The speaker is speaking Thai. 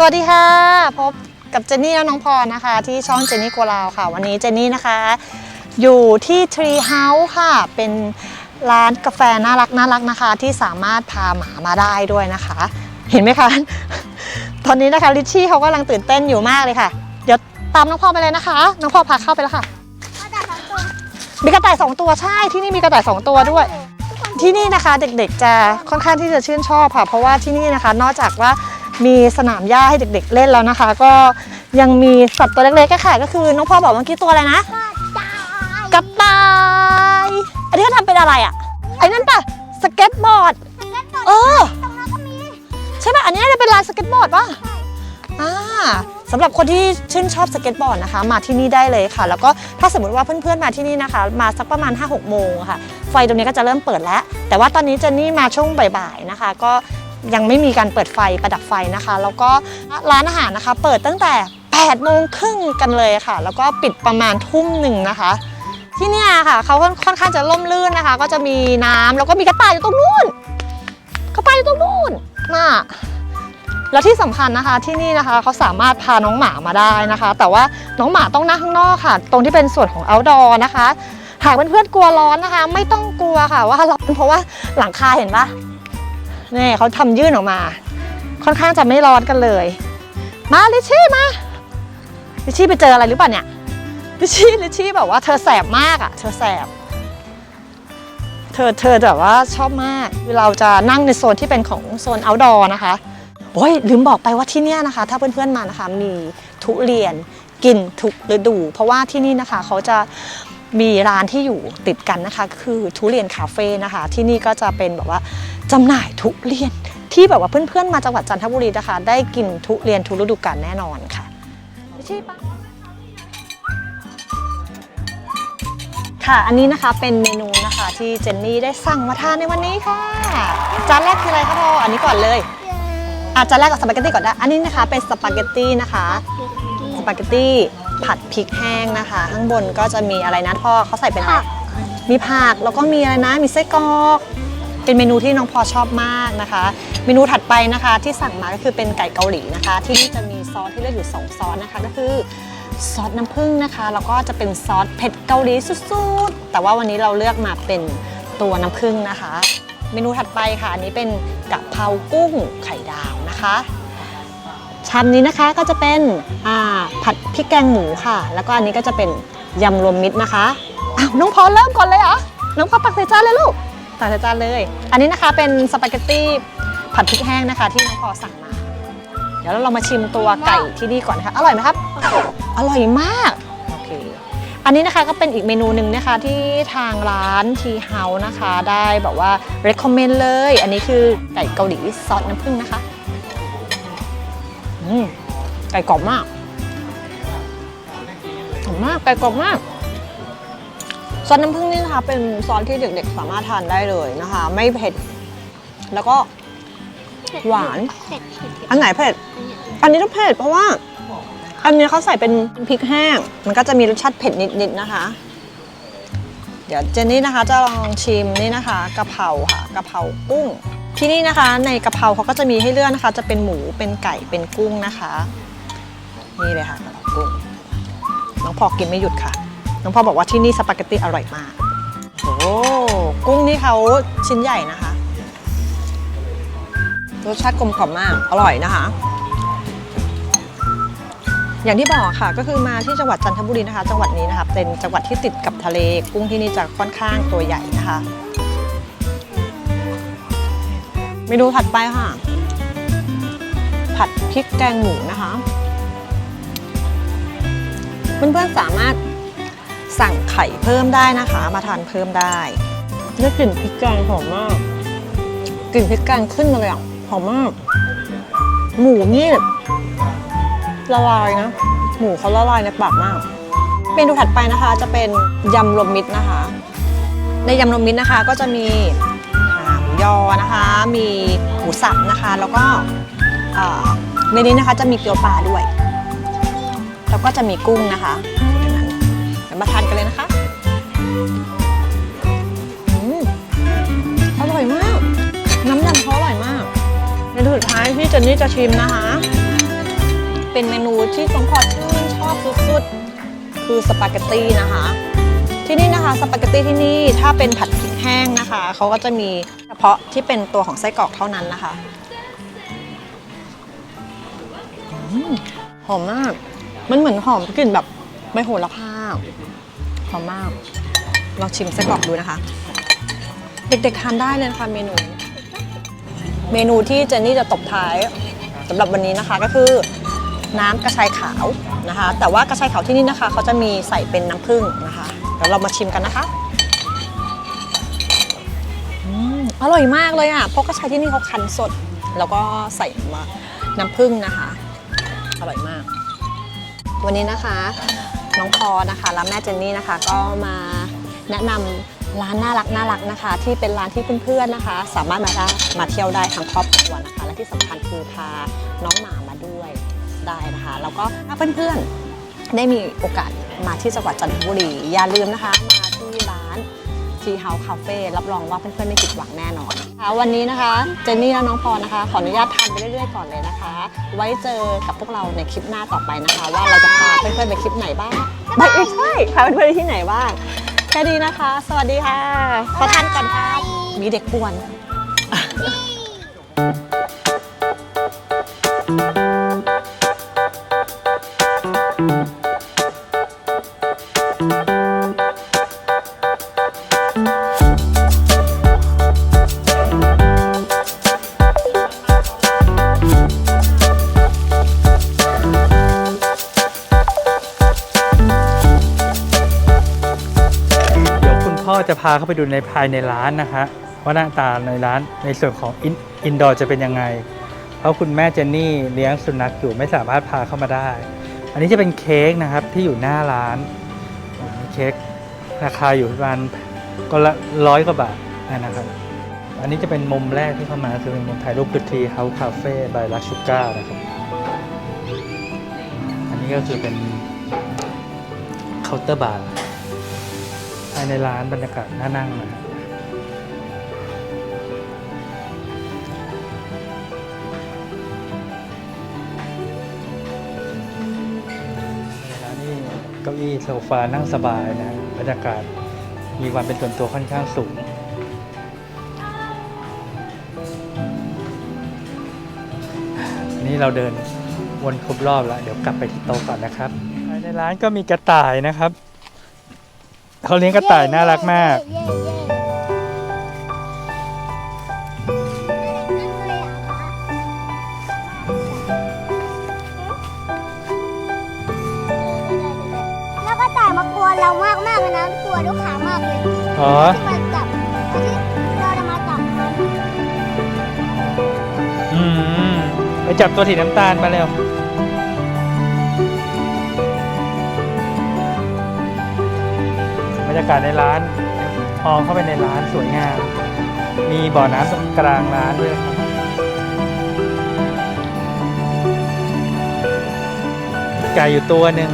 สวัสดีค่ะ พบกับเจนนี่และน้องพรนะคะ ที่ช่องเจนนี่กัวลาวค่ะ วันนี้เจนนี่นะคะ อยู่ที่ Tree House ค่ะ เป็นร้านกาแฟน่ารักน่ารักนะคะ ที่สามารถพาหมามาได้ด้วยนะคะ เห็นไหมคะ ตอนนี้นะคะลิชชี่เขากำลังตื่นเต้นอยู่มากเลยค่ะ เดี๋ยวตามน้องพรไปเลยนะคะ น้องพรพาเข้าไปแล้วค่ะ มีกระต่ายสองตัวใช่ที่นี่มีกระต่ายสองตัวด้วย ที่นี่นะคะเด็กๆจะค่อนข้างที่จะชื่นชอบค่ะ เพราะว่าที่นี่นะคะ นอกจากว่า มีสนามหญ้าให้เด็ก ๆ เล่นแล้วนะคะ ก็ยังมีสัตว์ตัวเล็กๆก็ค่ะก็คือน้องพ่อบอกเมื่อกี้ตัวอะไรนะกระต่ายอันนี้เขาทำเป็นอะไรอะไอ้นั่นปะสเก็ตบอร์ดเออใช่ไหมอันนี้น่าจะเป็นลานสเก็ตบอร์ดป่ะอ่าสำหรับคนที่ชื่นชอบสเก็ตบอร์ดนะคะ มาที่นี่ได้เลยค่ะ แล้วก็ถ้าสมมติว่าเพื่อนๆมาที่นี่นะคะ มาสักประมาณ 5-6 โมงค่ะ ไฟตรงนี้ก็จะเริ่มเปิดแล้ว แต่ว่าตอนนี้เจนนี่มาช่วงบ่ายๆนะคะ ก็ ยังไม่มีการเปิดไฟประดับไฟนะคะ แล้วก็ร้านอาหารนะคะ เปิดตั้งแต่8โมงครึ่งกันเลยค่ะ แล้วก็ปิดประมาณทุ่มหนึ่งนะคะ ที่เนี่ยค่ะเขาค่อนข้างจะร่มรื่นนะคะ ก็จะมีน้ำแล้วก็มีกระต่ายอยู่ตรงนู้นกระต่ายอยู่ตรงนู้นน่ะแล้วที่สำคัญนะคะที่นี่นะคะเขาสามารถพาน้องหมามาได้นะคะ แต่ว่าน้องหมาต้องนั่งข้างนอกค่ะ ตรงที่เป็นส่วนของ outdoor นะคะหากเพื่อนๆกลัวร้อนนะคะ ไม่ต้องกลัวค่ะว่าร้อนเพราะว่าหลังคาเห็นปะ นี่เขาทำยื่นออกมา ค่อนข้างจะไม่ร้อนกันเลย มาลิชี่มาลิชี่ไปเจออะไรหรือเปล่าเนี่ยลิชี่ลิชี่แบบว่าเธอแสบมากอะ เธอแสบ เธอเธอแบบว่าชอบมากคือเราจะนั่งในโซนที่เป็นของโซนอ outdoor นะคะโอ้ยลืมบอกไปว่าที่เนี่ยนะคะ ถ้าเพื่อนๆมานะคะ มีทุเรียนกินทุกฤดู เพราะว่าที่นี่นะคะเขาจะมีร้านที่อยู่ติดกันนะคะ คือทุเรียนคาเฟ่นะคะ ที่นี่ก็จะเป็นแบบว่า จำหน่ายทุเรียนที่แบบว่าเพื่อนๆมาจังหวัดจันทบุรีนะคะ ได้กินทุเรียนทุกฤดูกาลแน่นอนค่ะไม่ใช่ปะค่ะ อันนี้นะคะเป็นเมนูนะคะที่เจนนี่ได้สั่งมาทานในวันนี้ค่ะจานแรกคืออะไรคะพ่ออันนี้ก่อนเลยอาจจะแรกกับสปาเกตตี้ก่อนได้ อันนี้นะคะเป็นสปาเกตตี้นะคะสปาเกตตี้ผัดพริกแห้งนะคะ ข้างบนก็จะมีอะไรนะพ่อเขาใส่เป็นอะไรมีผักแล้วก็มีอะไรนะมีไส้กรอก เป็นเมนูที่น้องพอชอบมากนะคะ เมนูถัดไปนะคะที่สั่งมาก็คือเป็นไก่เกาหลีนะคะ ที่นี่จะมีซอสที่เลือกอยู่ 2 ซอสนะคะ ก็คือซอสน้ำผึ้งนะคะแล้วก็จะเป็นซอสเผ็ดเกาหลีสุดๆ แต่ว่าวันนี้เราเลือกมาเป็นตัวน้ำผึ้งนะคะ เมนูถัดไปค่ะอันนี้เป็นกะเพรากุ้งไข่ดาวนะคะชามนี้นะคะก็จะเป็นผัดพริกแกงหมูค่ะ แล้วก็อันนี้ก็จะเป็นยำรวมมิตรนะคะอ้าวน้องพอเริ่มก่อนเลยเหรอน้องพอตักใส่จานเลยลูก ตักใส่จานเลย อันนี้นะคะเป็นสปาเกตตี้ผัดพริกแห้งนะคะ ที่น้องพอสั่งมา เดี๋ยวเรามาชิมตัวไก่ที่นี่ก่อนนะคะ อร่อยไหมครับ อร่อยมาก โอเค อันนี้นะคะก็เป็นอีกเมนูหนึ่งนะคะที่ทางร้านทีเฮาส์นะคะ ได้แบบว่า recommend เลย อันนี้คือไก่เกาหลีซอสน้ำผึ้งนะคะอืมไก่กรอบมากหอมมาก ไก่กรอบมาก ซอสน้ำผึ้งนี่นะคะเป็นซอสที่เด็กๆสามารถทานได้เลยนะคะ ไม่เผ็ด แล้วก็หวาน เผ็ดเผ็ดเผ็ดอันไหนเผ็ด อันนี้ต้องเผ็ดเพราะว่า อันนี้เขาใส่เป็นพริกแห้ง มันก็จะมีรสชาติเผ็ดนิดๆนะคะ เดี๋ยวเจนนี่นะคะจะลองชิมนี่นะคะกะเพราค่ะกะเพรากุ้ง ที่นี่นะคะ ในกะเพราเขาก็จะมีให้เลือกนะคะ จะเป็นหมูเป็นไก่เป็นกุ้งนะคะ นี่เลยค่ะกะเพรากุ้งน้องพอกินไม่หยุดค่ะ น้องพอบอกว่าที่นี่สปาเกตตี้อร่อยมากโอ้กุ้งนี่เขาชิ้นใหญ่นะคะ รสชาติกลมกล่อมมาก อร่อยนะคะ อย่างที่บอกค่ะก็คือมาที่จังหวัดจันทบุรีนะคะ จังหวัดนี้นะคะเป็นจังหวัดที่ติดกับทะเล กุ้งที่นี่จะค่อนข้างตัวใหญ่นะคะเมนูถัดไปค่ะ ผัดพริกแกงหมูนะคะ เพื่อนๆสามารถ สั่งไข่เพิ่มได้นะคะ มาทานเพิ่มได้ได้กลิ่นพริกแกงหอมมากกลิ่นพริกแกงขึ้นมาเลยอะหอมมาก หมูนี่ละลายนะ หมูเขาละลายในปากมาก เมนูถัดไปนะคะ จะเป็นยำรวมมิตรนะคะ ในยำรวมมิตรนะคะ ก็จะมีหมูยอนะคะ มีหมูสับนะคะ แล้วก็อ่าเมนูนี้นะคะจะมีเกี๊ยวปลาด้วย แล้วก็จะมีกุ้งนะคะ มาทานกันเลยนะคะอร่อยมาก น้ำยำเขาอร่อยมากเมนูสุดท้ายที่เจนนี่จะชิมนะคะ เป็นเมนูที่น้องพอชื่นชอบสุดๆ คือสปาเกตตี้นะคะ ที่นี่นะคะสปาเกตตี้ที่นี่ถ้าเป็นผัดพริกแห้งนะคะเขาก็จะมีเฉพาะที่เป็นตัวของไส้กรอกเท่านั้นนะคะหอมมาก มันเหมือนหอมกลิ่นแบบใบโหระพา หอมมาก ลองชิมไส้กรอกดูนะคะ เด็กๆทานได้เลยนะคะเมนู เมนูที่เจนนี่จะตบท้ายสำหรับวันนี้นะคะก็คือน้ำกระชายขาวนะคะ แต่ว่ากระชายขาวที่นี่นะคะ เขาจะมีใส่เป็นน้ำผึ้งนะคะเดี๋ยวเรามาชิมกันนะคะอืมอร่อยมากเลยอะ เพราะกระชายที่นี่เขาคั้นสด แล้วก็ใส่มาน้ำผึ้งนะคะ อร่อยมาก วันนี้นะคะ น้องพอนะคะและแม่เจนนี่นะคะ ก็มาแนะนำร้านน่ารักน่ารักนะคะ ที่เป็นร้านที่เพื่อนๆนะคะ สามารถมาได้มาเที่ยวได้ทั้งครอบครัวนะคะ และที่สำคัญคือพาน้องหมามาด้วยได้นะคะ แล้วก็ถ้าเพื่อนๆได้มีโอกาสมาที่จังหวัดจันทบุรีอย่าลืมนะคะมา ทีเฮาคาเฟ่รับรองว่าเพื่อนๆไม่ผิดหวังแน่นอนค่ะวันนี้นะคะ เจนนี่และน้องพอนะคะ ขออนุญาตทานไปเรื่อยๆก่อนเลยนะคะ ไว้เจอกับพวกเราในคลิปหน้าต่อไปนะคะ ว่าเราจะพาเพื่อนๆไปคลิปไหนบ้างไม่ใช่พาเพื่อนๆไปที่ไหนบ้างแค่นี้นะคะ สวัสดีค่ะขอทานก่อนค่ะมีเด็กป่วน จะพาเข้าไปดูในภายในร้านนะคะว่าหน้าตาในร้านในส่วนของอินดอร์จะเป็นยังไง เพราะคุณแม่เจนนี่เลี้ยงสุนัขอยู่ไม่สามารถพาเข้ามาได้ อันนี้จะเป็นเค้กนะครับที่อยู่หน้าร้านเค้กราคาอยู่ประมาณก็ละร้อยกว่าบาทนะครับ อันนี้จะเป็นมุมแรกที่เข้ามาคือเป็นมุมถ่ายรูปคือทีเฮาส์คาเฟ่บายลักชูก้านะครับอันนี้ก็คือเป็นเคาน์เตอร์บาร์ายในร้านบรรยากาศน่านั่งนะฮะในร้านนี่เก้าอี้โซฟานั่งสบายนะบรรยากาศมีความเป็นส่วนตัวค่อนข้างสูงนี่เราเดินวนครบรอบแล้ว เดี๋ยวกลับไปที่โต๊ะก่อนนะครับภายในร้านก็มีกระต่ายนะครับ เขาเลี้ยงกระต่ายน่ารักมากเย้เย้แล้วก็ต่ายมากลัวเรามากมากๆเลยนะกลัวลูกขามากเลยอ๋อ ที่มาจับที่เราจะมาจับมันอืมไปจับตัวสีน้ำตาลมาเร็ว บรรยากาศในร้านมองเข้าไปในร้านสวยงาม มีบ่อน้ำตรงกลางร้านด้วยครับไก่อยู่ตัวหนึ่ง